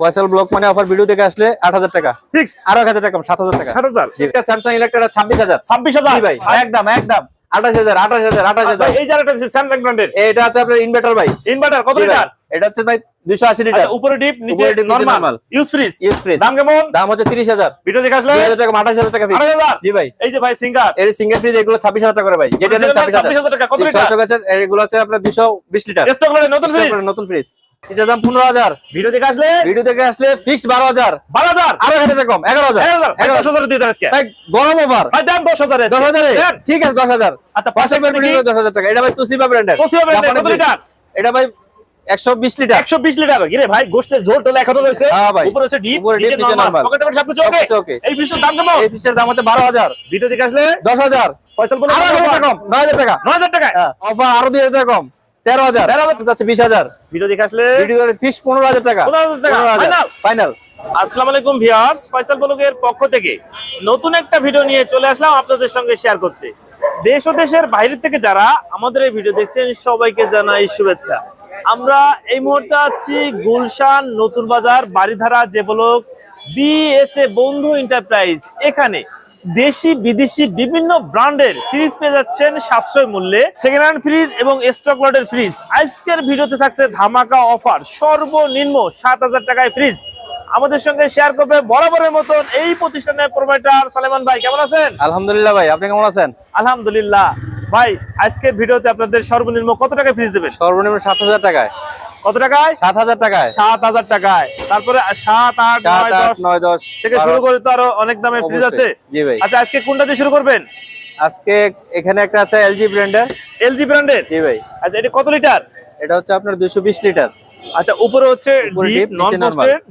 Faisal block মানে offer video দেখে আসলে আট হাজার টাকা। ফিক্সড আরও টাকা সাত হাজার টাকা। সাত হাজার? এটা স্যামসাং ইলেকট্রা ছাব্বিশ হাজার। ছাব্বিশ হাজার? জি ভাই একদম একদম। আঠাশ হাজার আঠাশ হাজার আঠাশ হাজার। এই যারা স্যামসাং ব্র্যান্ডের এটা হচ্ছে আপনার ইনভার্টার ভাই। ইনভার্টার কত লিটার? এটা হচ্ছে ভাই দুইশো আশি লিটার। আচ্ছা, উপরে ডিপ নিচে normal use fridge use fridge দাম কেমন? দাম হচ্ছে তিরিশ হাজার। ভিডিও দেখে আসলে? দুই হাজার টাকা আঠাশ হাজার টাকা fix। আড়াই হাজার? জি ভাই। এই যে ভাই সিঙ্গার এর সিঙ্গেল ফ্রিজ এগুলো ছাব্বিশ হাজার টাকা করে ভাই। যেটা যেটা ছাব্বিশ ছাব্বিশ হাজার টাকা, কত হাজার লিটার? ছয়শো গাছের এগুলো হচ্ছে আপনার দুশো বিশ লিটার। স্টক লটে নতুন ফ্রিজ নতুন ফ্রিজ এটার দাম পনেরো হাজার। ভিডিও দেখে আসলে? ভিডিও থেকে আসলে ফিক্সড বারো হাজার। বারো হাজার? আরও এক হাজার কম এগারো হাজার। এগারো হাজার। ভাই, এগারো দশ হাজার দিয়ে আজকে। গরম ওভার দাম দশ হাজার। দশ হাজারে? ঠিক আছে দশ হাজার। আচ্ছা পাঁচশো হাজার দশ হাজার টাকা। এটা ভাই তুসিবা ব্র্যান্ডের লিটার? এটা ভাই একশো বিশ লিটার। একশো বিশ লিটার। গিরে ভাই গোষ্ঠের ঝোল টোল এখনও রয়েছে। হ্যাঁ ভাই। উপরে হচ্ছে ডিপ নিচে নিচে নরমাল পকেট পকেট সবকিছু ওকে এই ফ্রিজের দাম কেমন? এই ফিসের দাম হচ্ছে বারো হাজার। ভিডিও আসলে? দশ হাজার। ফয়সাল বলে আরও এক হাজার টাকা। টাকা অফার আরও দুই হাজার টাকা কম। তেরো হাজার। তেরো হাজার। যাচ্ছে বিশ হাজার। ভিডিও দেখে আসলে ভিডিও ফিস পনেরো হাজার টাকা। 15,000 টাকা, final? ফাইনাল আসসালামু আলাইকুম ভিউয়ার্স ফয়সাল বলুকের পক্ষ থেকে নতুন একটা ভিডিও নিয়ে চলে আসলাম আপনাদের সঙ্গে শেয়ার করতে। দেশ ও দেশের বাইরে থেকে যারা আমাদের এই ভিডিও দেখছেন সবাইকে জানাই শুভেচ্ছা। আমরা এই মুহূর্তে আছি গুলশান নতুন বাজার বাড়িধারা যে ব্লক বিএসএ বন্ধু এন্টারপ্রাইজ এখানে দেশি বিদেশি বিভিন্ন ব্র্যান্ডের ফ্রিজ পেয়ে যাচ্ছেন সাশ্রয় মূল্যে। সেকেন্ড হ্যান্ড ফ্রিজ এবং স্টক লটের ফ্রিজ আজকের ভিডিওতে থাকছে ধামাকা অফার সর্বনিম্ন সাত হাজার টাকায় ফ্রিজ আমাদের সঙ্গে শেয়ার করবে বরাবরের মতন এই প্রতিষ্ঠানের প্রোভাইডার সালেমান ভাই। কেমন আছেন? আলহামদুলিল্লাহ ভাই আপনি কেমন আছেন? আলহামদুলিল্লাহ। ভাই আজকের ভিডিওতে আপনাদের সর্বনিম্ন কত টাকায় ফ্রিজ দেবেন? সর্বনিম্ন সাত হাজার টাকায়। কত টাকায়? সাত হাজার টাকায়। সাত হাজার টাকায়। তারপরে সাত আট নয় দশ। নয় দশ থেকে শুরু করে তো আরও অনেক দামে ফ্রিজ আছে। জি ভাই। আচ্ছা আজকে কোনটা দিয়ে শুরু করবেন? আজকে এখানে একটা আছে এলজি ব্র্যান্ডের এলজি ব্র্যান্ডের জি ভাই। আচ্ছা এটা কত লিটার এটা হচ্ছে আপনার দুশো বিশ লিটার আচ্ছা উপরে হচ্ছে ডিপ নন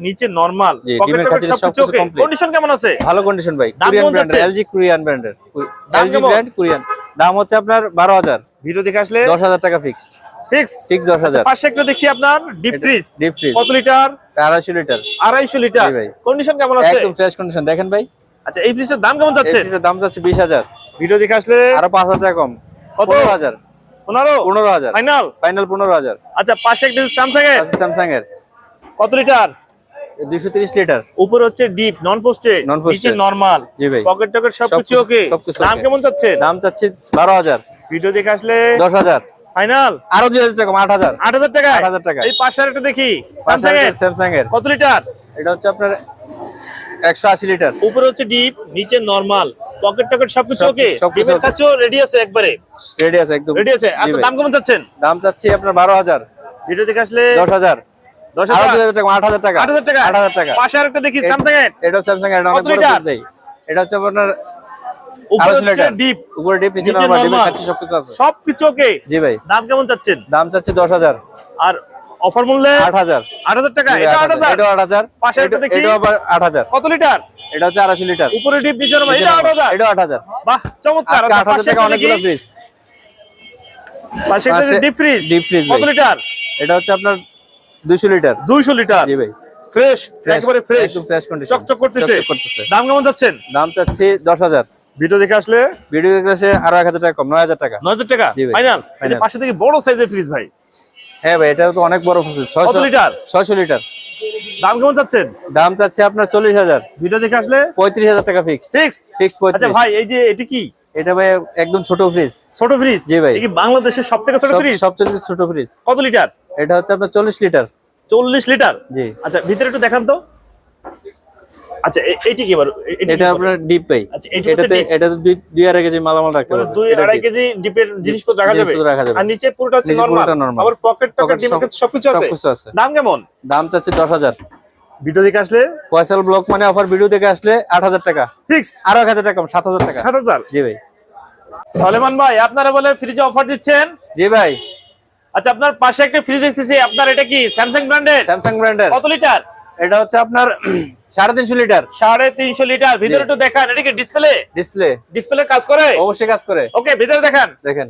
নিচে নরমাল পকেট সবকিছু ওকে কন্ডিশন কেমন আছে? ভালো কন্ডিশন ভাই। কোরিয়ান ব্র্যান্ডের? এলজি কোরিয়ান ব্র্যান্ডের এলজি ব্র্যান্ড কোরিয়ান দাম হচ্ছে আপনার বারো হাজার। ভিডিও দেখে আসলে? দশ হাজার টাকা ফিক্সড ফিক্স ফিক্স দশ হাজার। পাশে একটা দেখি আপনার ডিপ ফ্রিজ ডিপ ফ্রিজ কত লিটার? আড়াইশো লিটার। আড়াইশো লিটার। ভাই। কন্ডিশন কেমন আছে? একদম ফ্রেশ কন্ডিশন দেখেন ভাই। আচ্ছা এই ফ্রিজের দাম কেমন যাচ্ছে? দাম যাচ্ছে ভিডিও দেখে আসলে আরও হাজার টাকা কম। কত? পনেরো হাজার। পনেরো? পনেরো হাজার। ফাইনাল ফাইনাল পনেরো হাজার। আচ্ছা পাশে একটা স্যামসাং এর আছে স্যামসাং এর কত লিটার? দুইশো তিরিশ লিটার। উপরে হচ্ছে ডিপ নন পোস্টেড। নিচে নরমাল জি ভাই। পকেট টকেট সবকিছু সবকিছু- ওকে দাম কেমন দাম চাচ্ছি বারো হাজার। ভিডিও দেখে আসলে ফাইনাল? আরও দুই হাজার টাকা আট হাজার। আট হাজার টাকা? 8,000 টাকা। এই পাশে একটা দেখি স্যামসাং এর? স্যামসাং এর। কত লিটার? এটা হচ্ছে আপনার একশো আশি লিটার। উপরে হচ্ছে ডিপ নিচে নরমাল। পকেট টকেট সবকিছু ওকে? সবকিছু ডিপের কাছেও রেডি আছে একবারে? রেডি আছে একদম। রেডি আছে? আচ্ছা দাম কেমন যাচ্ছেন দাম চাচ্ছি আপনার বারো হাজার। ভিডিও দেখে আসলে দশ হাজার। দশ হাজার? হাজার টাকা আট হাজার টাকা। আট হাজার টাকা? আট হাজার টাকা। পাশে আরেকটা দেখি স্যামসাং এর। এটা স্যামসাং এর এটা হচ্ছে আপনার সবকিছু ওকে জি ভাই। দাম কেমন যাচ্ছেন দাম চাচ্ছি দশ হাজার। আর অফার মূল্যে? টাকা এটা পাশে এটা- দেখি। আবার কত লিটার এটা হচ্ছে আড়াইশো লিটার উপরে ডিপ নিচে এটা বাহ চমৎকার। আজকে আচ্ছা, টাকা অনেকগুলো ফ্রিজ পাশে ডিপ ফ্রিজ deep freeze কত লিটার এটা হচ্ছে আপনার দুইশো লিটার দুইশো লিটার জি ভাই। ফ্রেশ একেবারে ফ্রেশ একদম। চকচক করতেছে। চকচক করতেছে। দাম কেমন যাচ্ছেন দাম চাচ্ছি দশ হাজার। ভিডিও দেখে আসলে ভিডিও ক্লাসে আরও এক হাজার টাকা কম নয় হাজার টাকা। নয় হাজার টাকা? ফাইনাল পাশে থেকে বড় সাইজের ফ্রিজ ভাই। হ্যাঁ ভাই এটা তো অনেক বড় ফ্রিজ ছয়শো লিটার ছয়শো লিটার দাম কেমন যাচ্ছেন দাম চাচ্ছে আপনার চল্লিশ হাজার। ভিডিও দেখে আসলে? পঁয়ত্রিশ হাজার টাকা ফিক্সড ফিক্সড ফিক্সড আচ্ছা ভাই এই যে এটি কি? এটা ভাই একদম ছোট ফ্রিজ ছোট ফ্রিজ জি ভাই। কি বাংলাদেশের সব থেকে ছোট ফ্রিজ সবচেয়ে ছোট ফ্রিজ কত লিটার এটা হচ্ছে আপনার চল্লিশ লিটার চল্লিশ লিটার জি। আচ্ছা ভিতরে একটু দেখান তো। আচ্ছা কি এটি আপনার ডিপ আচ্ছা, এটাতে এটাতে দুই দুই আড়াই কেজি মালামাল রাখতে মানে দুই আড়াই কেজি ডিপের জিনিসপত্র রাখা যাবে। আর নিচে পুরোটা হচ্ছে নরমাল। আবার পকেট সবকিছু আছে? সবকিছু আছে। দাম কেমন? দাম চাচ্ছে দশ হাজার। ভিডিও দেখে আসলে? ফয়সাল ব্লক মানে অফার ভিডিও দেখে আসলে আট হাজার টাকা। ফিক্সড আরও এক হাজার টাকা কম সাত হাজার টাকা। সাত হাজার? জি ভাই। সলেমান ভাই আপনারা বলে ফ্রিজে অফার দিচ্ছেন? জি ভাই। আচ্ছা আপনার পাশে একটা ফ্রিজ দেখতেছি। আপনার এটা কি? স্যামসাং ব্র্যান্ডের স্যামসাং ব্র্যান্ডের কত লিটার এটা হচ্ছে আপনার সাড়ে তিনশো লিটার। সাড়ে তিনশো লিটার। ভিতরে একটু দেখান এটা কি ডিসপ্লে ডিসপ্লে ডিসপ্লে কাজ করে? অবশ্যই কাজ করে। ওকে ভিতরে দেখান। দেখেন।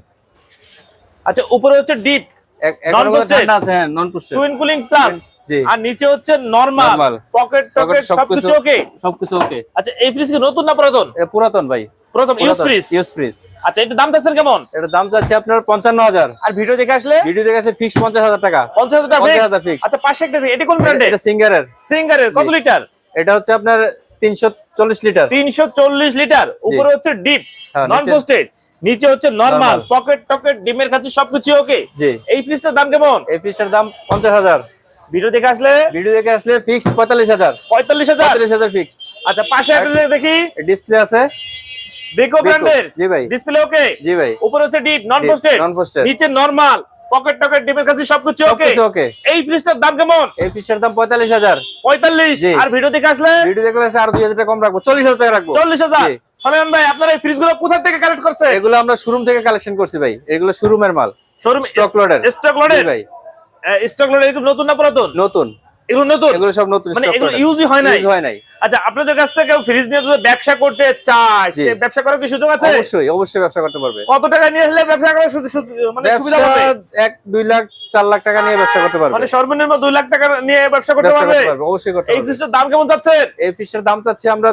আচ্ছা উপরে হচ্ছে ডিপ হ্যাঁ non frosted twin cooling plus আর নিচে হচ্ছে নরমাল পকেট টকেট সবকিছু ওকে সবকিছু ওকে আচ্ছা এই ফ্রিজ কি নতুন না পুরাতন? পুরাতন ভাই। প্রথম ইউজ ফ্রিজ? Use fridge. আচ্ছা এটা দাম চাচ্ছেন কেমন? এটার দাম চাচ্ছে আপনার পঞ্চান্ন হাজার। আর ভিডিও দেখে আসলে? ভিডিও দেখে ফিক্স টাকা? আচ্ছা পাশে একটা দেখি, এটা কোন ব্র্যান্ডের এটা সিঙ্গারের সিঙ্গারের কত লিটার? এটা হচ্ছে আপনার তিনশো চল্লিশ লিটার। তিনশো চল্লিশ লিটার। উপরে হচ্ছে ডিপ হ্যাঁ, নন নিচে- পোস্টেড নিচে হচ্ছে নরমাল পকেট টকেট ডিমের কাছে সবকিছু ওকে জি। এই ফ্রিজটার দাম কেমন? এই ফিক্সটার দাম পঞ্চাশ হাজার। ভিডিও দেখে আসলে? ভিডিও দেখে আসলে ফিক্সড পঁয়তাল্লিশ হাজার। পঁয়তাল্লিশ হাজার? পঁয়তাল্লিশ হাজার ফিক্সড আচ্ছা পাশে একটা দেখি। ডিসপ্লে আছে। বেকো ব্র্যান্ডের জি ভাই। ডিসপ্লে ওকে জি ভাই। উপরে হচ্ছে ডিপ নন পোস্টেড non-posted। নিচে নরমাল পকেট টকেট ডিমের কাছে সবকিছু ওকে ওকে এই ফ্রিজটার দাম কেমন? এই ফিক্সটার দাম পঁয়তাল্লিশ হাজার। পঁয়তাল্লিশ। জি। আর ভিডিও দেখে আসলে? ভিডিও দেখলে আর দুই হাজার টাকা কম রাখব। চল্লিশ হাজার টাকা রাখব। চল্লিশ হাজার। ভাই আপনারা এই ফ্রিজগুলো কোথা থেকে কালেক্ট করছে এগুলো আমরা শোরুম থেকে কালেকশন করছি ভাই। এগুলো শোরুমের মাল। শোরুম স্টক লোডের স্টক জি ভাই। স্টক লোডের এগুলো নতুন না পুরাতন? নতুন। এগুলো নতুন? এগুলো সব নতুন মানে এগুলো ইউজই হয় নাই? হয় নাই। আচ্ছা আপনাদের কাছ থেকে ফ্রিজ নিয়ে যদি ব্যবসা করতে চায় সে ব্যবসা করার কি সুযোগ আছে? অবশ্যই অবশ্যই ব্যবসা করতে পারবে। কত টাকা নিয়ে আসলে ব্যবসা করার মানে সুবিধা হবে? এক দুই লাখ চার লাখ টাকা নিয়ে ব্যবসা করতে পারবে। মানে সর্বনিম্ন দুই লাখ টাকা নিয়ে ব্যবসা করতে পারবে? করতে পারবে অবশ্যই এই পারবে। ফ্রিজটার দাম কেমন যাচ্ছে এই ফিশের দাম চাচ্ছি আমরা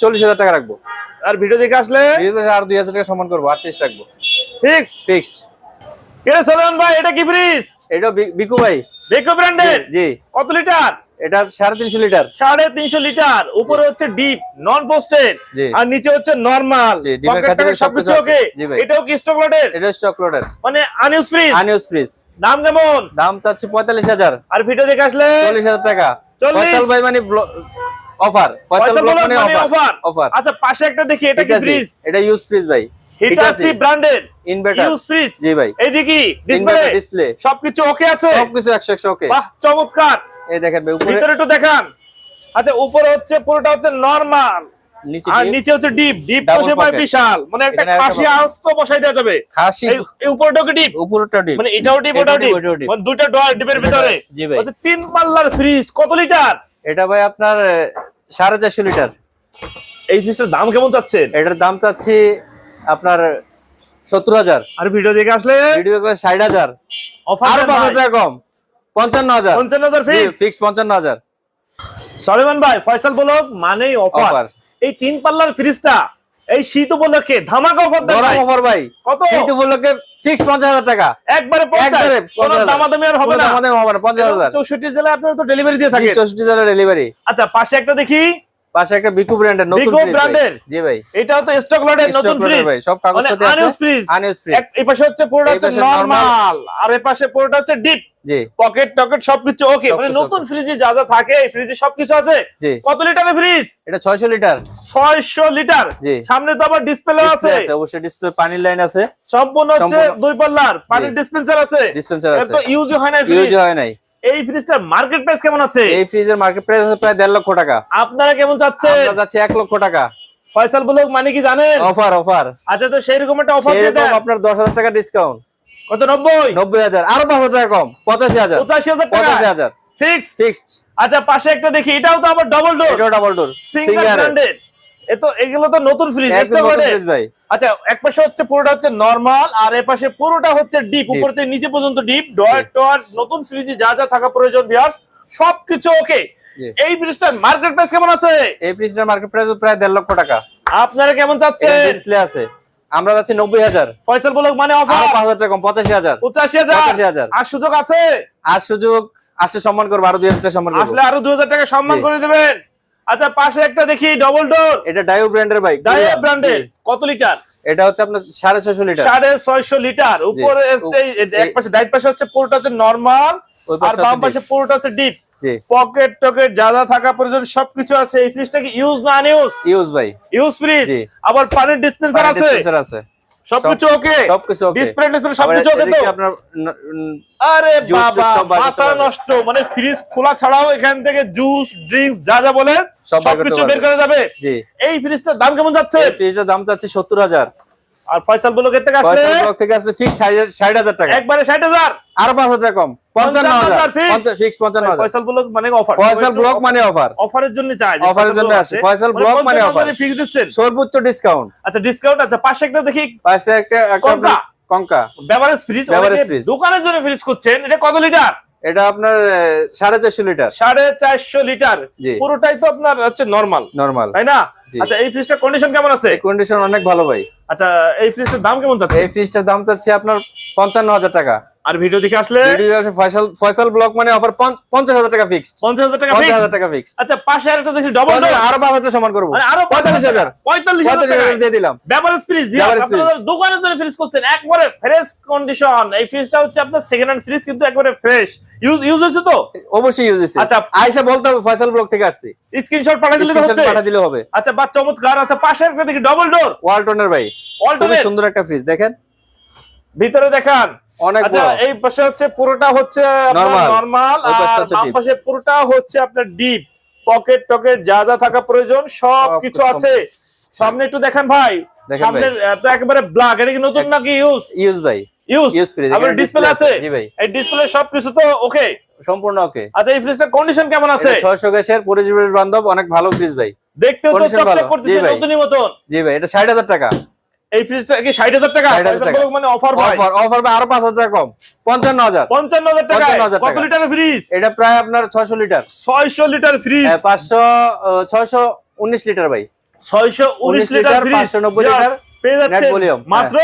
চল্লিশ হাজার টাকা রাখব। আর ভিডিও দেখে আসলে? আর দুই হাজার টাকা সমান করব আটত্রিশ রাখব। ফিক্সড ফিক্সড কে সালমান ভাই এটা কি ফ্রিজ এটা বিকু ভাই। বেকো ব্র্যান্ডের জি কত লিটার? এটা সাড়ে তিনশো লিটার। সাড়ে তিনশো লিটার। উপরে হচ্ছে ডিপ নন পোস্টেড আর নিচে হচ্ছে নর্মাল জি, ডিমের কাছে সবকিছু সবকিছু ওকে? এটাও কি স্টক লোডের এটা স্টক লোডের মানে ফ্রিজ ফ্রিজ দাম কেমন? দাম চাচ্ছি পঁয়তাল্লিশ হাজার। আর ভিডিও দেখে আসলে? চল্লিশ হাজার টাকা। চল্লিশ? ভাই মানে অফার পয়সা ব্লক মানে মানে অফার অফার অফার আচ্ছা পাশে একটা দেখি এটা কি ফ্রিজ এটা ইউজ ফ্রিজ ভাই হিটাসি ব্র্যান্ডের ইনভার্টার ইউজ ফ্রিজ জি ভাই। এইটা কি ডিসপ্লে ডিসপ্লে সবকিছু ওকে আছে? সবকিছু একশো একশো ওকে বাহ চমৎকার। এই দেখেন ভাই উপরে ভিতরে একটু দেখান। আচ্ছা উপরে হচ্ছে পুরোটা হচ্ছে নরমাল আর নিচে হচ্ছে ডিপ। বিশাল। মানে একটা খাসি pocket। আঁশ তো বসাই দেওয়া যাবে। খাসি এই এই উপরটাও ডিপ উপরটা ডিপ মানে এটাও ডিপ ওটাও ডিপ। মানে ডয়ার ডিপের ভিতরে? আচ্ছা তিন পাল্লার ফ্রিজ কত লিটার এটা ভাই আপনার সাড়ে চারশো লিটার। এই ফ্রিজটার দাম কেমন চাচ্ছে এটার দাম চাচ্ছি আপনার সত্তর হাজার। আর ভিডিও দেখে আসলে? ভিডিও দেখলে ষাট হাজার। অফার পাঁচ হাজার কম। পঞ্চান্ন হাজার। পঞ্চান্ন হাজার ফিক্স ফিক্স পঞ্চান্ন হাজার। সলেমান ভাই ফয়সাল বলক মানেই অফার এই তিন পাল্লার ফ্রিজটা এই শীত উপলক্ষে ধামাকা অফার দেন। অফার ভাই। কত? শীত উপলক্ষে ফিক্স পঞ্চাশ হাজার টাকা। একবারে পঞ্চাশ। একবারে কোনো দামাদামি আর হবে না। দামাদামি হবে না পঞ্চাশ হাজার। চৌষট্টি জেলায় আপনারা তো ডেলিভারি দিয়ে থাকেন। চৌষট্টি জেলার ডেলিভারি আচ্ছা পাশে একটা দেখি। পাশে একটা বিকু ব্র্যান্ডের নতুন বিকু fridge জি ভাই। এটাও তো স্টক লটের নতুন ফ্রিজ ভাই, সব কাগজপত্র আছে। Unused fridge Unused fridge। এই পাশে হচ্ছে পুরোটা হচ্ছে নরমাল আর এই পাশে পুরোটা হচ্ছে ডিপ জি। পকেট টকেট সবকিছু ওকে মানে নতুন ফ্রিজে যা যা থাকে এই ফ্রিজে সবকিছু আছে। কত লিটারের ফ্রিজ এটা ছয়শো লিটার ছয়শো লিটার জি। সামনে তো আবার ডিসপ্লে আছে। অবশ্যই ডিসপ্লে পানির লাইন আছে। সম্পূর্ণ হচ্ছে দুই পাল্লার পানির ডিসপেন্সার আছে। ডিসপেন্সার আছে। তো ইউজ হয় না ফ্রিজ ইউজ হয় নাই। এই ফ্রিজটার মার্কেট প্রাইস কেমন আছে? এই ফ্রিজের মার্কেট প্রাইস আছে প্রায় দেড় লক্ষ টাকা। আপনারা কেমন চাচ্ছেন? আমরা যাচ্ছি এক লক্ষ টাকা। ফয়সাল ব্লক মানে কি জানেন? অফার অফার আচ্ছা তো সেই রকম একটা অফার দিয়ে দেন। আপনার দশ হাজার টাকা ডিসকাউন্ট কত নব্বই? নব্বই হাজার আরও পাঁচ হাজার টাকা কম পঁচাশি হাজার। পঁচাশি হাজার টাকা? পঁচাশি হাজার। ফিক্স ফিক্সড আচ্ছা পাশে একটা দেখি এটাও তো আবার ডাবল ডোর এটাও ডাবল ডোর সিঙ্গেল ব্র্যান্ডেড এ তো এগুলো তো নতুন ফ্রিজ ভাই। আচ্ছা এক পাশে হচ্ছে পুরোটা হচ্ছে নরমাল আর এ পাশে পুরোটা হচ্ছে ডিপ উপর থেকে নিচে পর্যন্ত ডিপ ডয়ার টয়ার নতুন ফ্রিজে যা যা থাকা প্রয়োজন সবকিছু ওকে এই ফ্রিজটার মার্কেট প্রাইস কেমন আছে? এই ফ্রিজটার মার্কেট প্রাইস প্রায় দেড় লক্ষ টাকা। আপনারা কেমন চাচ্ছেন? ডিসপ্লে আছে। আমরা যাচ্ছি নব্বই হাজার। ফয়সাল বলক মানে আরও অফার পাঁচ হাজার টাকা পঁচাশি হাজার। পঁচাশি হাজার? আর সুযোগ আছে? আর সুযোগ আসলে সম্মান করব আরও দুই হাজার টাকা সম্মান আসলে আরও দুই হাজার টাকা সম্মান করে দেবেন। আচ্ছা পাশে একটা দেখি ডবল ডোর এটা ডায়ো ব্র্যান্ডের বাইক ডায়া ব্র্যান্ডের কত লিটার? এটা হচ্ছে আপনার সাড়ে ছয়শো লিটার। সাড়ে ছয়শো লিটার। উপরে এক পাশে ডাইট পাশে হচ্ছে পুরোটা হচ্ছে নরমাল আর বাম পাশে পুরোটা হচ্ছে ডিপ পকেট টকেট যা যা থাকা প্রয়োজন সবকিছু আছে। এই ফ্রিজটা কি ইউজ না আনইউজ ইউজ ভাই। ইউজ ফ্রিজ আবার পানির ডিসপেন্সার আছে। ডিসপেন্সার আছে। সবকিছু ওকে সবকিছু ওকে ডিসপ্লে ডিসপ্লে সবকিছু ওকে তো? আপনার আরে বাবা মাথা নষ্ট মানে ফ্রিজ খোলা ছাড়াও এখান থেকে জুস ড্রিঙ্কস যা যা বলেন সবকিছু বের করা যাবে। জি। এই ফ্রিজটার দাম কেমন যাচ্ছে? ফ্রিজটার দাম যাচ্ছে সত্তর হাজার। আর ফয়সাল ব্লকের থেকে আসলে? ফয়সাল ব্লক থেকে আসলে ফিক্স ষাট হাজার টাকা। একবারে ষাট হাজার। আর পাঁচ হাজার টাকা কম। পঞ্চান্ন 55,000 হাজার fixed। ফিক্স পঞ্চান্ন হাজার। Faisal block offer Faisal block offer অফারের জন্য চাই যে অফারের ফয়সাল জন্য ব্লক আসে। Faisal block offer। ফিক্স দিচ্ছেন। সর্বোচ্চ ডিসকাউন্ট আচ্ছা ডিসকাউন্ট আচ্ছা পাশে একটা দেখি। পাশে একটা কঙ্কা। আপনার কঙ্কা। বেভারেজ ফ্রিজ দোকানের জন্য ফ্রিজ করছেন এটা কত লিটার এটা আপনার সাড়ে চারশো লিটার সাড়ে চারশো লিটার পুরোটাই তো আপনার হচ্ছে নর্মাল নর্মাল তাই না। আচ্ছা এই ফ্রিজটার কন্ডিশন কেমন আছে? কন্ডিশন অনেক ভালো ভাই। আচ্ছা এই ফ্রিজটার দাম কেমন যাচ্ছে এই ফ্রিজটার দাম চাচ্ছি আপনার পঞ্চান্ন হাজার টাকা। আর ভিডিও দেখে আসলে? ভিডিও ফয়সাল ফয়সাল ব্লক মানে অফার পঞ্চাশ হাজার টাকা ফিক্সড পঞ্চাশ হাজার টাকা পঞ্চাশ fix? হাজার টাকা ফিক্সড আচ্ছা পাশে আরেকটা দেখি ডবল আরও পাঁচ হাজার সমান করব। মানে আরও পঁয়তাল্লিশ হাজার। পঁয়তাল্লিশ হাজার পঁয়তাল্লিশ টাকা। দিয়ে দিলাম। ফ্রিজ আপনারা দোকানে ধরে ফ্রিজ করছেন একবারে ফ্রেশ কন্ডিশন এই ফ্রিজটা হচ্ছে আপনার সেকেন্ড হ্যান্ড ফ্রিজ কিন্তু একবারে ফ্রেশ ইউজ ইউজ তো? অবশ্যই ইউজ হয়েছে। আচ্ছা। আয়সা বলতে হবে ফয়সাল ব্লক থেকে আসছি। স্ক্রিনশট পাঠিয়ে দিলে হচ্ছে। পাঠা দিলে হবে। আচ্ছা বা চমৎকার। আচ্ছা পাশে একটা দেখি ডবল ডোর ওয়ালটনের ভাই অল্টারনেট সুন্দর একটা ফ্রিজ দেখেন। ভিতরে দেখান। অনেক আচ্ছা এই পাশে হচ্ছে পুরোটা হচ্ছে Normal। নরমাল আর বাম পাশে পুরোটা হচ্ছে আপনার ডিপ পকেট টকেট যা যা থাকা প্রয়োজন সব কিছু আছে। সামনে একটু দেখেন ভাই। সামনে তো একেবারে ব্ল্যাক এটা কি নতুন নাকি ইউজ ইউজ ভাই। ইউজ fridge, আবার ডিসপ্লে আছে? আছে, জি ভাই। এই ডিসপ্লে সব কিছু তো ওকে সম্পূর্ণ ওকে আচ্ছা এই কন্ডিশন কেমন আছে? ছয়শো গ্যাসের পরিবেশ বান্ধব অনেক ভালো ফ্রিজ ভাই। দেখতেও তো চকচক করতেছে মতন। জি ভাই এটা ষাট হাজার টাকা। এই ফ্রিজটা কি ষাট হাজার টাকা? 60,000 টাকা। মানে অফার ভাই। অফার অফার ভাই আরও পাঁচ হাজার টাকা কম। পঞ্চান্ন হাজার। পঞ্চান্ন হাজার টাকা। কত টাকা। লিটারের ফ্রিজ এটা প্রায় আপনার ছয়শো লিটার। ছয়শো লিটার ফ্রিজ পাঁচশো ছয়শো উনিশ লিটার ভাই। ছয়শো উনিশ লিটার লিটার, ফ্রিজ 590 লিটার পেয়ে যাচ্ছে মাত্র?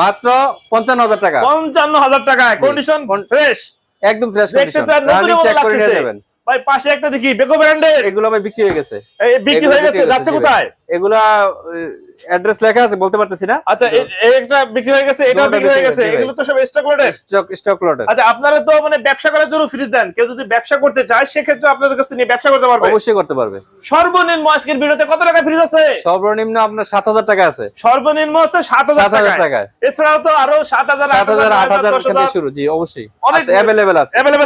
মাত্র পঞ্চান্ন হাজার টাকা। পঞ্চান্ন হাজার টাকায়। কন্ডিশন ফ্রেশ একদম ফ্রেশ কন্ডিশন চেক করে নিয়ে। যাবেন। ভাই পাশে একটা দেখি বেকো ব্র্যান্ডের এগুলো ভাই বিক্রি হয়ে গেছে। বিক্রি হয়ে গেছে যাচ্ছে কোথায়? এগুলা অ্যাড্রেস লেখা আছে বলতে পারতেছি না। আচ্ছা এই একটা বিক্রি হয়ে গেছে এটা বিক্রি হয়ে গেছে। এগুলো তো সব স্টক লটের স্টক স্টক লটের আচ্ছা আপনারা তো মানে ব্যবসা করার জন্য ফ্রিজ দেন। কেউ যদি ব্যবসা করতে চায় সেক্ষেত্রে আপনাদের কাছে নিয়ে ব্যবসা করতে পারবে। অবশ্যই করতে পারবে। সর্বনিম্ন আজকের ভিডিওতে কত টাকা ফ্রিজ আছে? সর্বনিম্ন আপনার সাত হাজার টাকা আছে। সর্বনিম্ন হাজার 7,000 টাকা এছাড়াও তো আরও সাত হাজার সাত হাজার আট হাজার থেকে শুরু। জি অবশ্যই। অনেক আছে অ্যাভেলেবেল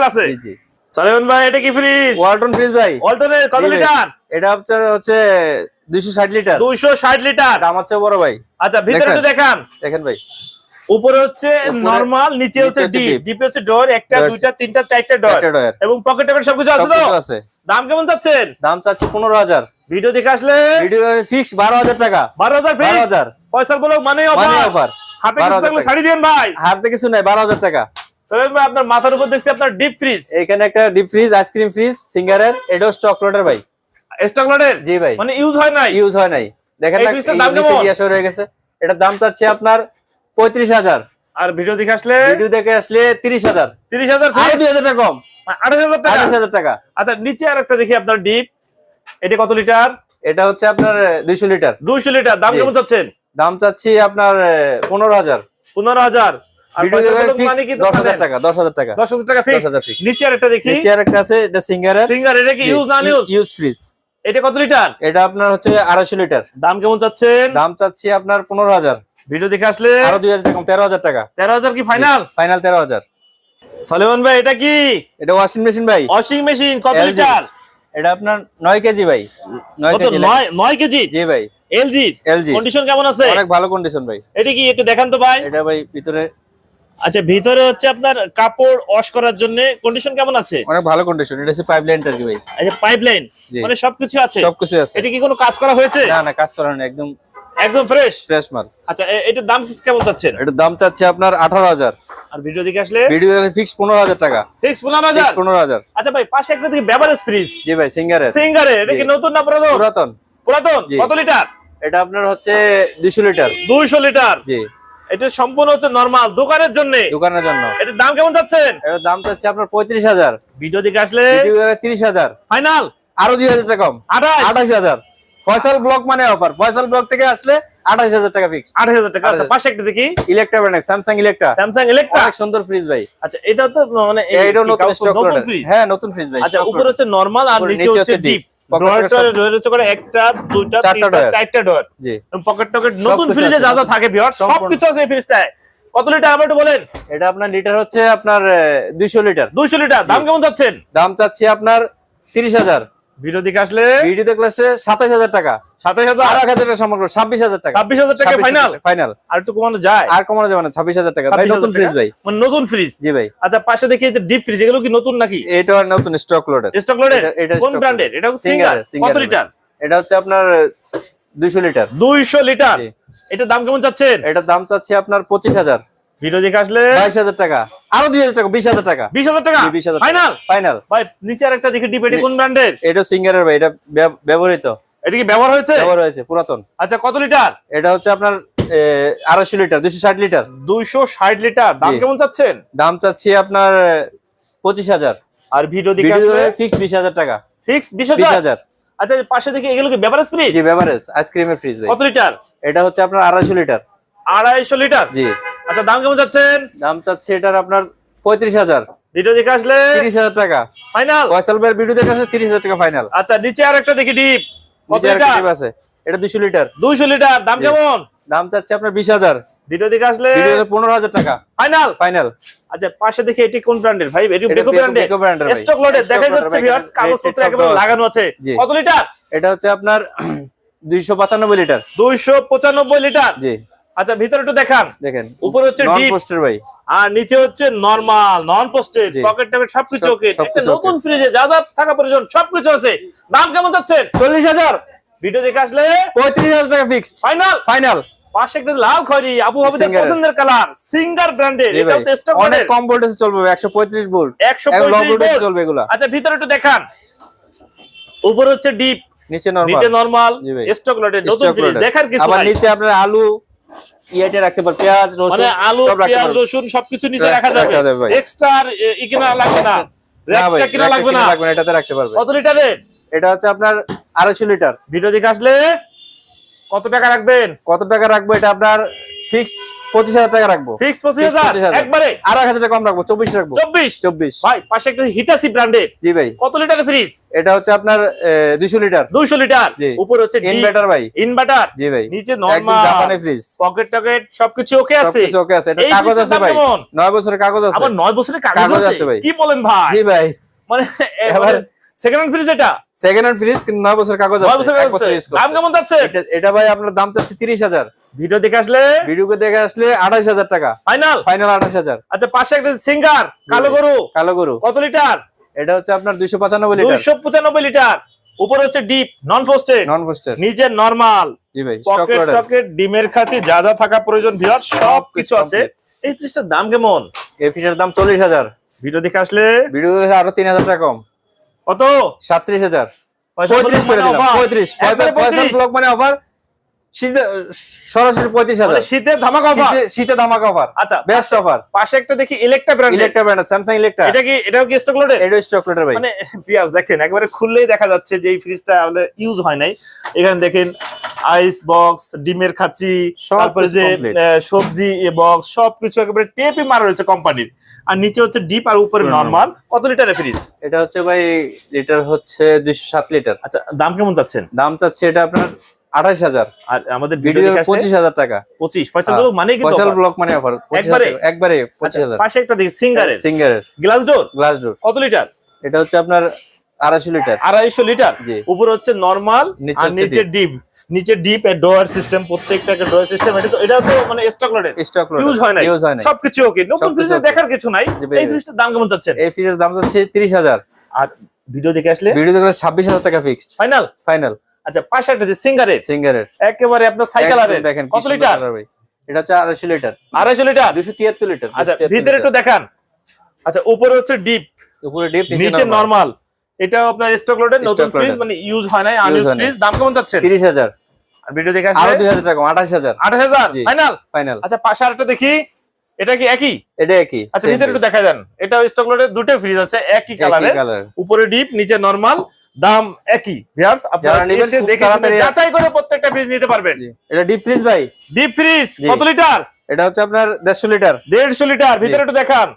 আছে। জি জি। সালেমান ভাই এটা কি ফ্রিজ ওয়ালটন ফ্রিজ ভাই। অল্টনের কত লিটার? এটা আপনার হচ্ছে দুইশো ষাট লিটার। দুইশো ষাট লিটার। দাম হচ্ছে বড় ভাই। আচ্ছা ভিতরে। একটু দেখান। দেখেন ভাই। উপরে হচ্ছে নরমাল নিচে হচ্ছে ডিপ ডিপে হচ্ছে ডোর একটা দুইটা তিনটা চারটা ডোর এবং পকেট টকেট সবকিছু আছে তো? আছে। দাম কেমন চাচ্ছেন? দাম চাচ্ছে পনেরো হাজার। ভিডিও দেখে আসলে ভিডিও ফিক্স বারো হাজার টাকা। বারো হাজার বারো ফ্রিজ হাজার। পয়সার বলো মানে অফার হাতে কিছু থাকলে। ছাড়ি দিন ভাই। হাতে কিছু নাই বারো হাজার টাকা। সালেমান ভাই আপনার মাথার উপর দেখছি আপনার ডিপ ফ্রিজ এখানে একটা ডিপ ফ্রিজ আইসক্রিম ফ্রিজ সিঙ্গারের এটাও স্টক লটের ভাই। স্টক লটের জি ভাই। মানে ইউজ হয় নাই? ইউজ হয় নাই। দেখেন নিচে গেছে। এটার দাম চাচ্ছে আপনার পঁয়ত্রিশ হাজার। আর ভিডিও দেখে আসলে? ভিডিও দেখে আসলে তিরিশ হাজার। তিরিশ হাজার দুই হাজার টাকা কম। আঠাশ হাজার টাকা? আঠাশ হাজার টাকা। আচ্ছা নিচে আর একটা দেখি আপনার ডিপ এটা কত লিটার এটা হচ্ছে আপনার দুইশো লিটার দুইশো লিটার দাম কেমন চাচ্ছেন? দাম চাচ্ছি আপনার পনেরো হাজার। পনেরো হাজার। আর ভিডিও পয়সা দেখে বলুন কি দশ হাজার জানেন? টাকা দশ হাজার টাকা। দশ হাজার টাকা ফিক্স 10,000 fixed। নিচে আর একটা দেখি। নিচে আর একটা আছে এটা সিঙ্গারের। সিঙ্গার এটা কি ইউজ না ইউজ ইউজ ফ্রিজ এটা কত লিটার? এটা আপনার হচ্ছে আড়াইশো লিটার। দাম কেমন চাচ্ছেন? দাম চাচ্ছি আপনার পনেরো হাজার। ভিডিও দেখে আসলে? আরও দুই হাজার টাকা তেরো হাজার টাকা। তেরো হাজার কি ফাইনাল ফাইনাল তেরো হাজার। সলেমান ভাই এটা কি? এটা ওয়াশিং মেশিন ভাই। ওয়াশিং মেশিন কত লিটার? এটা আপনার নয় কেজি ভাই। নয় কেজি নয় নয় কেজি? জি ভাই। এলজি এলজি কন্ডিশন কেমন আছে? অনেক ভালো কন্ডিশন ভাই। এটা কি একটু দেখান তো ভাই। এটা ভাই ভিতরে আচ্ছা ভিতরে হচ্ছে আপনার কাপড় ওয়াশ করার জন্য কন্ডিশন কেমন আছে? অনেক ভালো কন্ডিশন এটা হচ্ছে পাইপ লাইন কি ভাই। আচ্ছা পাইপলাইন। মানে সবকিছু আছে? সবকিছু আছে। এটা কি কোনো কাজ করা হয়েছে? না না কাজ করানো একদম একদম ফ্রেশ ফ্রেশ মাল। আচ্ছা এটার দাম কেমন চাচ্ছেন? এটার দাম চাচ্ছে আপনার আঠারো হাজার। আর ভিডিও দিকে আসলে? ভিডিও দিকে ফিক্স পনেরো হাজার টাকা। ফিক্স পনেরো হাজার? পনেরো হাজার। আচ্ছা ভাই পাশে একটা দিকে বেভারেজ ফ্রিজ জি ভাই সিঙ্গারের সিঙ্গারে এটা কি নতুন না পুরাতন? পুরাতন। পুরাতন? কত লিটার এটা আপনার হচ্ছে দুইশো লিটার দুইশো লিটার জি। এটা সম্পূর্ণ হচ্ছে নরমাল দোকানের জন্য। দোকানের জন্য। এটার দাম কেমন যাচ্ছেন এটার দাম চাচ্ছে আপনার পঁয়ত্রিশ হাজার। ভিডিও দিকে আসলে? তিরিশ হাজার। ফাইনাল আরও দুই হাজার টাকা কম। আঠাশ? আঠাশ হাজার। ফয়সাল ব্লক মানে অফার ফয়সাল ব্লক থেকে আসলে আঠাশ হাজার টাকা ফিক্স আঠাশ হাজার টাকা। আচ্ছা পাশে একটা দেখি। Electra brand Samsung Electra Samsung Electra অনেক সুন্দর ফ্রিজ ভাই। আচ্ছা এটা তো মানে এই- নতুন স্টক হ্যাঁ নতুন ফ্রিজ ভাই আচ্ছা উপরে হচ্ছে নরমাল আর নিচে হচ্ছে ডিপ একটা দুইটা চারটা তিনটা drawer। চারটা ডোর জি। পকেট টকেট নতুন ফ্রিজে যা যা থাকে ভিউয়ার সবকিছু আছে এই ফ্রিজটায় কত লিটার আবার একটু বলেন। এটা আপনার লিটার হচ্ছে আপনার দুইশো লিটার দুইশো লিটার দাম কেমন যাচ্ছেন দাম চাচ্ছি আপনার তিরিশ হাজার। ভিডিও দিকে আসলে হাজার টাকা। সাতাশ আর হাজার এক হাজার সমগ্র ছাব্বিশ হাজার টাকা ছাব্বিশ হাজার টাকা ফাইনাল ফাইনাল আর একটু কমানো যায়? আর কমানো যাবে না ছাব্বিশ হাজার টাকা। ভাই নতুন ফ্রিজ ভাই। মানে নতুন ফ্রিজ জি ভাই। আচ্ছা পাশে দেখি যে ডিপ ফ্রিজ এগুলো কি নতুন নাকি? এটা নতুন স্টক লোডের স্টক লোডের এটা- এটা কোন ব্র্যান্ডের এটা সিঙ্গার কত লিটার? এটা হচ্ছে আপনার দুইশো লিটার। দুইশো লিটার? জি। এটার দাম কেমন চাচ্ছেন? এটার দাম চাচ্ছি আপনার পঁচিশ হাজার। ভিডিও দেখে আসলে? বাইশ হাজার টাকা। আরও দুই হাজার টাকা বিশ হাজার টাকা। বিশ হাজার টাকা? বিশ হাজার ফাইনাল ফাইনাল ভাই নিচে দেখি ডিপ এটি কোন ব্র্যান্ডের এটা সিঙ্গারের ভাই এটা ব্যবহৃত। এটা কি ব্যবহার হয়েছে? ব্যবহার হয়েছে পুরাতন। আচ্ছা কত লিটার? এটা হচ্ছে আপনার আড়াইশো লিটার দুশো ষাট লিটার। দুইশো ষাট লিটার। দাম কেমন চাচ্ছেন? দাম চাচ্ছি আপনার পঁচিশ হাজার। আর ভিডিও দিকে ফিক্স বিশ হাজার টাকা। ফিক্স বিশ হাজার? আচ্ছা পাশে দেখি এগুলো কি বেভারেজ ফ্রিজ জি বেভারেজ আইসক্রিমের ফ্রিজ কত লিটার? এটা হচ্ছে আপনার আড়াইশো লিটার। আড়াইশো লিটার? জি। আচ্ছা দাম কেমন যাচ্ছেন দাম চাচ্ছে এটার আপনার পঁয়ত্রিশ হাজার। ভিডিও দেখে আসলে? তিরিশ হাজার টাকা। ফাইনাল ফয়সাল ভাইয়ের ভিডিও দেখে আসলে তিরিশ হাজার টাকা ফাইনাল আচ্ছা নিচে আর একটা দেখি ডিপ। কত লিটার? আছে। এটা দুশো লিটার। দুইশো লিটার দাম কেমন? দাম চাচ্ছে আপনার বিশ হাজার। ভিডিও আসলে টাকা। ফাইনাল? ফাইনাল। আচ্ছা পাশে দেখি এটি কোন ব্র্যান্ডের ভাই এটি বেকো ব্র্যান্ডের। স্টক দেখা যাচ্ছে ভিউয়ার্স কাগজপত্র একেবারে লাগানো আছে। কত লিটার? এটা হচ্ছে আপনার দুইশো পঁচানব্বই লিটার। দুইশো পঁচানব্বই লিটার। জি। আচ্ছা ভিতরে একটু দেখান। দেখেন উপরে হচ্ছে ডিপ পোস্টার ভাই। আর নিচে হচ্ছে নরমাল নন পোস্টেড। পকেট টকেট সবকিছু সব- ওকে একটা নতুন ফ্রিজে যা যা থাকা প্রয়োজন সবকিছু আছে। দাম কেমন চল্লিশ হাজার। ভিডিও দেখে আসলে পঁয়ত্রিশ হাজার টাকা ফিক্সড ফাইনাল ফাইনাল পাশে একটা লাল খয়রি আবু হাবিদের পছন্দের কালার সিঙ্গার ব্র্যান্ডের এটাও ভাই। তো অনেক কম ভোল্টেজ চলবে একশো পঁয়ত্রিশ ভোল্ট একশো লো ভোল্টেজ চলবে এগুলা। আচ্ছা ভিতরে একটু দেখান। উপরে হচ্ছে ডিপ নিচে নরমাল নিচে নরমাল স্টক লটের নতুন ফ্রিজ দেখার কিছু আবার নিচে আপনার আলু ইয়েটে রাখতে পার পেঁয়াজ রসুন মানে আলু পেঁয়াজ রসুন সবকিছু নিচে রাখা রাখা যাবে। এক্সট্রা লাগবে না। না র্যাকটা কিনা লাগবে না। লাগবে এটাতে রাখতে পারবে। কত লিটারের এটা হচ্ছে আপনার আড়াইশো লিটার। ভিডিও দেখে আসলে কত টাকা রাখবেন? কত টাকা রাখব এটা আপনার ফিক্সড পঁচিশ হাজার টাকা রাখব। ফিক্স পঁচিশ হাজার। 25,000 একবারে? আর এক হাজার টাকা কম রাখব চব্বিশ রাখব। চব্বিশ? চব্বিশ। ভাই পাশে একটা হিটাসি ব্র্যান্ডের জি ভাই। কত লিটারের ফ্রিজ এটা হচ্ছে আপনার দুইশো লিটার। দুইশো লিটার। উপরে হচ্ছে ইনভার্টার ভাই। ইনভার্টার জি ভাই। নিচে নরমাল জাপানি ফ্রিজ পকেট টকেট সবকিছু ওকে আছে। সবকিছু ওকে আছে। এটা কাগজ আছে ভাই? নয় বছরের কাগজ আছে। আবার নয় বছরের কাগজ আছে? ভাই। কি বলেন ভাই? জি ভাই। মানে সেকেন্ড হ্যান্ড ফ্রিজ এটা? সেকেন্ড হ্যান্ড ফ্রিজ কিন্তু নয় বছরের কাগজ আছে। বছরের কাগজ আছে। দাম কেমন যাচ্ছে? এটা- এটা ভাই আপনার দাম চাচ্ছে তিরিশ হাজার। ভিডিও দেখে আসলে? ভিডিওকে দেখে আসলে আঠাশ হাজার টাকা। ফাইনাল ফাইনাল আঠাশ হাজার। আচ্ছা পাশে একটা সিঙ্গার কালো গরু। কালো গরু। কত লিটার? এটা হচ্ছে আপনার দুইশো পঁচানব্বই লিটার। দুইশো পঁচানব্বই লিটার। উপরে হচ্ছে deep non posted non poster নিচে নরমাল জি ভাই স্টক পকেট ডিমের খাসি যা যা থাকা প্রয়োজন ভিউয়ার সব কিছু আছে। এই ফ্রিজটার দাম কেমন? এই ফিসের দাম চল্লিশ হাজার। ভিডিও দেখে আসলে? ভিডিও দেখে আরও তিন হাজার টাকা কম। কত? সাতত্রিশ হাজার। পয়সা পঁয়ত্রিশ করে দিলাম। একবারে ফয়সাল 35 ব্লক মানে অফার শীতে সরাসরি পঁয়ত্রিশ মানে হাজার শীতের ধামাকা। শীতে- শীতে ধামাকা অফার আচ্ছা বেস্ট অফার পাশে একটা দেখি Electra brand Electra brand Samsung Electra এটা কি এটাও কি স্টক এটা ভাই। মানে দেখেন একবারে খুললেই দেখা যাচ্ছে যে এই ফ্রিজটা ইউজ হয় নাই। এখানে দেখেন আইস বক্স ডিমের খাঁচি তারপরে যে সবজি বক্স সবকিছু একেবারে টেপে মারা রয়েছে কোম্পানির আর নিচে হচ্ছে ডিপ আর উপরে। নরমাল কত লিটারের ফ্রিজ এটা হচ্ছে ভাই লিটার হচ্ছে দুইশো সাত লিটার আচ্ছা দাম কেমন চাচ্ছেন? দাম চাচ্ছে এটা আপনার আঠাশ হাজার। আর আমাদের পঁচিশ হাজার টাকা। পঁচিশ হ্যাঁ। মানে কিন্তু ফয়সাল ব্লক অফার একবারে? একবারে পঁচিশ হাজার। পাশে একটা দেখি সিঙ্গারের সিঙ্গারের গ্লাস ডোর? Glass door. কত লিটার? এটা হচ্ছে আপনার আড়াইশো লিটার। আড়াইশো লিটার? উপরে হচ্ছে নরমাল আর নিচে ডিপ নিচে ডিপ এর ডোয়ার সিস্টেম প্রত্যেকটা সিস্টেম এটা তো এটা তো মানে স্টক স্টক ইউজ হয় না ইউজ হয় না সবকিছু ওকে নতুন সবকিছু দেখার কিছু নাই। এই ফ্রিজটার দাম কেমন যাচ্ছেন এই ফ্রিজের দাম যাচ্ছে তিরিশ হাজার। আর ভিডিও দেখে আসলে? ভিডিও ছাব্বিশ হাজার টাকা ফিক্সড ফাইনাল ফাইনাল আচ্ছা পাশে একটা যে সিঙ্গারের সিঙ্গারের একেবারে আপনার সাইকেল দেখেন কত লিটার এটা হচ্ছে আড়াইশো লিটার আড়াইশো লিটার দুশো তিয়াত্তর লিটার আচ্ছা ভিতরে একটু দেখান। আচ্ছা উপরে হচ্ছে ডিপ উপরে ডিপ নিচে নরমাল এটাও আপনার স্টক লোডের নতুন ফ্রিজ মানে ইউজ হয় নাই আনইউজ ফ্রিজ দাম কেমন তিরিশ হাজার। আর ভিডিও দেখে আসলে দুই হাজার টাকা আঠাশ হাজার। আট হাজার? ফাইনাল ফাইনাল আচ্ছা পাশে আরেকটা দেখি। এটা কি একই? এটা একই আচ্ছা ভিতরে একটু দেখা যান এটা স্টক লোডের দুটো ফ্রিজ আছে একই কালারের কালার উপরে ডিপ নিচে নরমাল দাম একই। ভিউয়ার্স আপনারা এসে দেখে যাচাই করে প্রত্যেকটা ফ্রিজ নিতে পারবেন। এটা ডিপ ফ্রিজ ভাই। ডিপ ফ্রিজ কত লিটার এটা হচ্ছে আপনার দেড়শো লিটার দেড়শো লিটার ভিতরে একটু দেখান।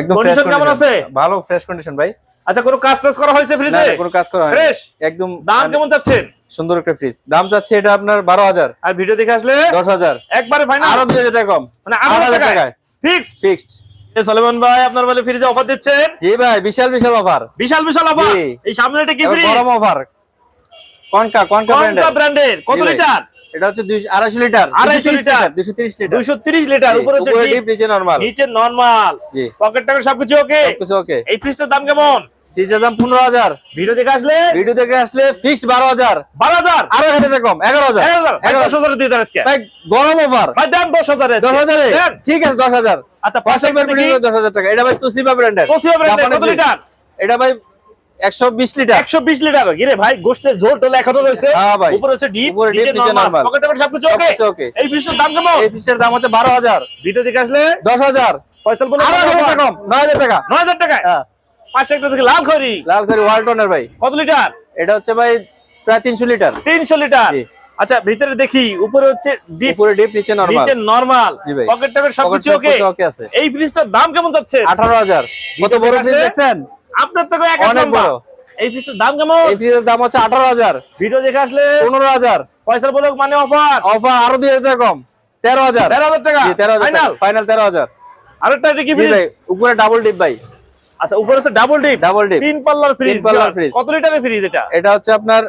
একদম fresh কেমন আছে? ভালো ফ্রেশ কন্ডিশন ভাই। আচ্ছা কোনো কাজ টাজ করা হয়েছে ফ্রিজে কোনো কাজ করা হয় ফ্রেশ একদম দাম মানে কেমন যাচ্ছেন সুন্দর একটা ফ্রিজ দাম যাচ্ছে এটা আপনার বারো হাজার। আর ভিডিও দেখে আসলে দশ হাজার। একবারে ফাইনাল আরও দুই হাজার টাকা কম। মানে আট আট হাজার হাজার টাকায়? টাকায়। ফিক্সড ফিক্সড সলেমান ভাই আপনার বলে ফ্রিজে অফার দিচ্ছেন? জি ভাই বিশাল বিশাল অফার বিশাল বিশাল অফার এই সামনে এটা কি ফ্রিজ গরম অফার কনকা কনকা ব্র্যান্ডের কত লিটার? এটা হচ্ছে দুইশো আড়াইশো লিটার। 250 লিটার। দুশো তিরিশ লিটার। দুইশো তিরিশ লিটার উপরে হচ্ছে ডিপ নিচে নরমাল নিচে নরমাল জি। পকেট টাকা সবকিছু ওকে সবকিছু ওকে এই ফ্রিজটার দাম কেমন? ফ্রিজের দাম পনেরো হাজার। ভিডিও দেখে আসলে? ভিডিও দেখে আসলে ফিক্সড বারো হাজার। বারো হাজার? আরও এক হাজার কম এগারো হাজার। এগারো হাজার। হাজার দিয়ে দেন আজকে। গরম ভাই দেন দশ হাজার দশ হাজারে ঠিক আছে দশ হাজার। আচ্ছা ফসল পাঁচশো দশ হাজার টাকা। এটা ভাই তুসিবা ব্র্যান্ডের তোসিবা ব্র্যান্ডের কত লিটার? এটা ভাই একশো বিশ লিটার। একশো বিশ লিটার। গিরে ভাই গোষ্ঠের ঝোল টোল এখনও রয়েছে? হ্যাঁ উপরে হচ্ছে ডিপ নিচে নরমাল। পকেট সবকিছু ওকে এই ফ্রিজটার দাম কেমন? এই ফিসের দাম হচ্ছে বারো হাজার। ভিডিও দিকে আসলে? দশ হাজার। ফয়সাল বলে আরও হাজার টাকা কম নয় হাজার টাকা। পাঁচশো একটা থেকে লাল খড়ি। লাল করি ওয়ালটনের ভাই। কত লিটার? এটা হচ্ছে ভাই প্রায় তিনশো লিটার। তিনশো লিটার। আচ্ছা ভিতরে দেখি উপরে হচ্ছে ডিপ উপরে ডিপ নিচে নরমাল নিচে নরমাল পকেট টকেট সবকিছু Pocket ওকে আছে। এই ফ্রিজটার দাম কেমন যাচ্ছে? আঠারো হাজার। কত বড় ফ্রিজ দেখছেন? আপনার থেকে এক অনেক বড়। এই ফ্রিজটার দাম কেমন? এই ফ্রিজের দাম হচ্ছে আঠারো হাজার। ভিডিও দেখে আসলে পনেরো হাজার। ফয়সাল বলক মানে অফার অফার আরও দুই হাজার কম। তেরো হাজার। তেরো হাজার টাকা। জি তেরো হাজার ফাইনাল ফাইনাল তেরো হাজার। আরেকটা এটা কি ফ্রিজ উপরে ডাবল ডিপ ভাই। আচ্ছা উপরে হচ্ছে ডাবল ডিপ ডাবল ডিপ তিন পাল্লার ফ্রিজ তিন পাল্লার fridge। কত লিটারের ফ্রিজ এটা? এটা হচ্ছে আপনার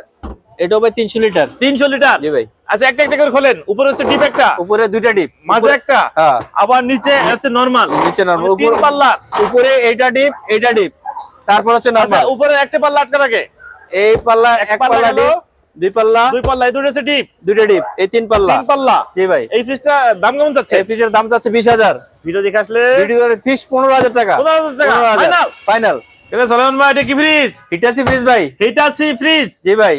এটাও ভাই তিনশো লিটার তিনশো লিটার জি ভাই। আচ্ছা একটা একটা করে খোলেন। উপরে হচ্ছে ডিপ একটা? উপরে দুইটা ডিপ মাঝে একটা? হ্যাঁ। আবার নিচে হচ্ছে নরমাল নিচে normal, তিন উপরে- পাল্লা উপরে এইটা ডিপ এইটা ডিপ তারপর হচ্ছে আচ্ছা নরমাল উপরে একটা পাল্লা আটকা থাকে। এই পাল্লা এক পাল্লা ডিপ দুই পাল্লা। দুই পাল্লা এই দুটো হচ্ছে ডিপ? দুইটা ডিপ এই তিন পাল্লা। তিন পাল্লা? জি ভাই। এই দাম কেমন যাচ্ছে? এই ফিশের দাম যাচ্ছে বিশ হাজার। ভিডিও দেখে আসলে ভিডিও ফিশ পনেরো হাজার টাকা। 15,000 টাকা, final? ফাইনাল এটা সলেমান ভাই এটা কি ফ্রিজ হিটাসি ফ্রিজ ভাই। হিটাসি ফ্রিজ জি ভাই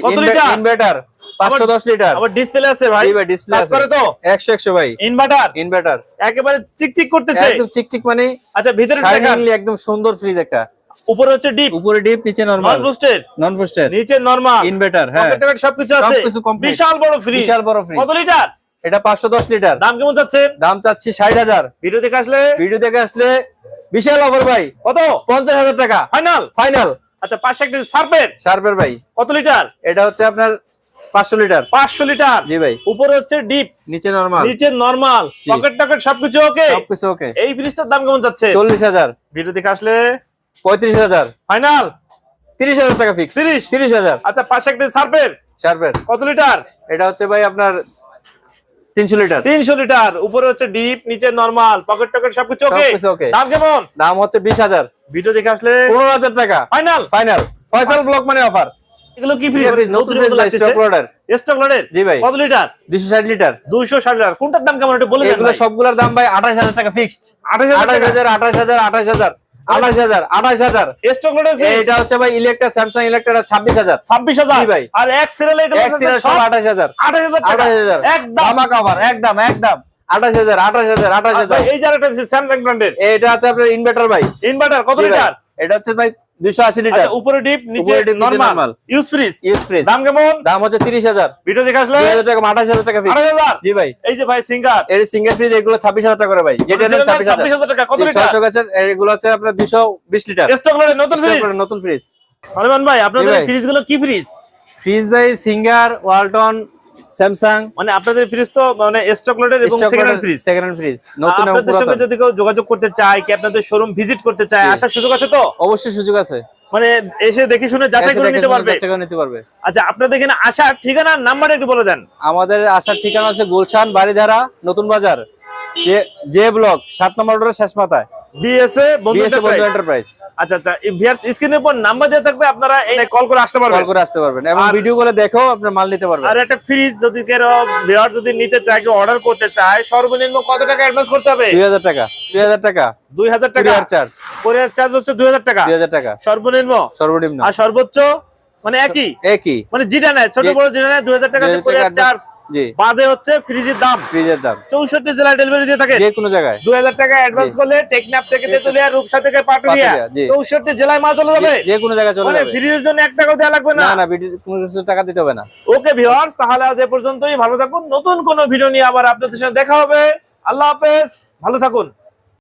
ইনভার্টার পাঁচশো দশ লিটার আবার ডিসপ্লে আছে ভাই। জি ভাই ডিসপ্লে করে তো? একশো একশো ভাই। ইনভার্টার ইনভার্টার একেবারে চিকচিক করতেছে। একদম চিকচিক মানে আচ্ছা ভিতরে দেখান। একদম সুন্দর ফ্রিজ একটা। উপরে হচ্ছে ডিপ উপরে ডিপ নিচে নরমাল নন বুস্টেড নন ফুস্টার নিচে নরমাল ইনভার্টার হ্যাঁ সবকিছু আছে। সবকিছু complete। বিশাল বড় বিশাল বড় কত লিটার এটা পাঁচশো দশ লিটার দাম কেমন যাচ্ছে দাম চাচ্ছি ষাট হাজার। ভিডিও দেখে আসলে? ভিডিও দেখে আসলে বিশাল অফার ভাই। কত? পঞ্চাশ হাজার টাকা। ফাইনাল ফাইনাল আচ্ছা পাঁচশো একটা সার্পের শার্পের ভাই। কত লিটার এটা হচ্ছে আপনার পাঁচশো লিটার পাঁচশো লিটার জি ভাই। উপরে হচ্ছে ডিপ নিচে নরমাল নিচে নরমাল পকেট টকেট সবকিছু ওকে সবকিছু ওকে এই ফ্রিজটার দাম কেমন যাচ্ছে চল্লিশ হাজার। ভিডিও দেখে আসলে? পঁয়ত্রিশ হাজার। ফাইনাল? তিরিশ হাজার টাকা ফিক্স তিরিশ? তিরিশ হাজার। আচ্ছা পাঁচশো একটা সার্পের শার্পের কত লিটার? এটা হচ্ছে ভাই আপনার তিনশো লিটার। তিনশো লিটার। উপরে হচ্ছে ডিপ নিচে নরমাল পকেট টকেট সবকিছু ওকে দাম কেমন? দাম হচ্ছে বিশ হাজার। ভিডিও দেখে আসলে পনেরো হাজার টাকা। ফাইনাল? ফাইনাল। ফয়সাল ব্লক মানে অফার এগুলো কি নতুন স্টক অর্ডার স্টক লটের জি ভাই। কত লিটার? দুশো ষাট লিটার। দুইশো ষাট লিটার। কোনটার দাম কেমন একটু বলে দেন এগুলো সবগুলোর দাম ভাই আঠাশ হাজার টাকা ফিক্সড আঠাশ আঠাশ হাজার হাজার। আঠাশ হাজার আঠাশ হাজার। এটা হচ্ছে ভাই ইলেকট্রা স্যামসাং ইলেকট্রা ছাব্বিশ হাজার। ছাব্বিশ হাজার? ভাই। আর এক সিরিয়ালে এক সিরিয়াল সব আঠাশ হাজার। আঠাশ হাজার আঠাশ হাজার। একদম। দামা কভার একদম একদম। আঠাশ হাজার আঠাশ হাজার আঠাশ হাজার। এই যে একটা স্যামসাং ব্র্যান্ডের এটা হচ্ছে আপনার ইনভার্টার ভাই। ইনভার্টার কত লিটার? এটা হচ্ছে ভাই দুশো আশি লিটার আচ্ছা উপরে ডিপ নিচে উপরে deep, নিচে normal use fridge use fridge দাম কেমন? দাম হচ্ছে ভিডিও দেখে আসলে? টাকা জি ভাই। এই যে ভাই সিঙ্গার এর ফ্রিজ এগুলো ছাব্বিশ হাজার টাকা করে ভাই। যেটা টাকা। কত লিটার গাছের এগুলো হচ্ছে আপনার দুশো বিশ লিটার স্টক লটের নতুন ফ্রিজ নতুন ফ্রিজ সলমান ভাই আপনাদের ফ্রিজগুলো কি ফ্রিজ ফ্রিজ ভাই সিঙ্গার ওয়ালটন স্যামসাং মানে আপনাদের ফ্রিজ তো মানে স্টক লটের এবং second hand fridge second hand fridge নতুন আপনাদের সঙ্গে যদি কেউ যোগাযোগ করতে চায় কি আপনাদের শোরুম ভিজিট করতে চায় আসার সুযোগ আছে তো? অবশ্যই সুযোগ আছে। মানে এসে দেখে শুনে যাচাই করে নিতে পারবে। যাচাই করে নিতে পারবে। আচ্ছা আপনাদের এখানে আসার ঠিকানা নাম্বার একটু বলে দেন। আমাদের আসার ঠিকানা আছে গুলশান বাড়িধারা নতুন বাজার যে যে ব্লক সাত নম্বর রোডের শেষ মাথায়। বিএসএ বন্ধু। এন্টারপ্রাইজ আচ্ছা আচ্ছা ভিআরস স্ক্রিনের উপর নাম্বার দেওয়া থাকবে আপনারা এই কল করে আসতে কল করে আসতে পারবেন এবং ভিডিও করে দেখেও আপনার মাল নিতে পারবেন। আর একটা ফ্রিজ যদি কেউ ভিআর যদি নিতে চায় কেউ অর্ডার করতে চায় সর্বনিম্ন কত টাকা অ্যাডভান্স করতে হবে? দুই হাজার টাকা। দুই হাজার টাকা। দুই হাজার টাকা। কুরিয়ার চার্জ কোরিয়ার চার্জ হচ্ছে দুই হাজার টাকা। দুই হাজার টাকা। সর্বনিম্ন। সর্বনিম্ন। আর সর্বোচ্চ মানে একই? একই। মানে যেটা নেয় ছোট বড় যেটা নেয় দুই হাজার টাকা 2000 টাকা কোরিয়ার চার্জ বাদে হচ্ছে ফ্রিজের দাম। ফ্রিজের দাম। চৌষট্টি জেলায় ডেলিভারি দিয়ে থাকে। যে কোনো জায়গায়। দুই হাজার টাকা অ্যাডভান্স করলে টেকনাফ থেকে তেতুলিয়া রূপসা থেকে পাটুরিয়া। চৌষট্টি জেলায় মাল চলে যাবে। যে- কোনো জায়গায় চলে মানে যাবে। ফ্রিজের জন্য এক টাকাও দেওয়া লাগবে না। না কোনো কিছু টাকা দিতে হবে না। ওকে ভিউয়ার্স তাহলে আজ এ পর্যন্তই। ভালো থাকুন। নতুন কোন ভিডিও নিয়ে আবার আপনাদের সাথে দেখা হবে। আল্লাহ হাফেজ। ভালো থাকুন।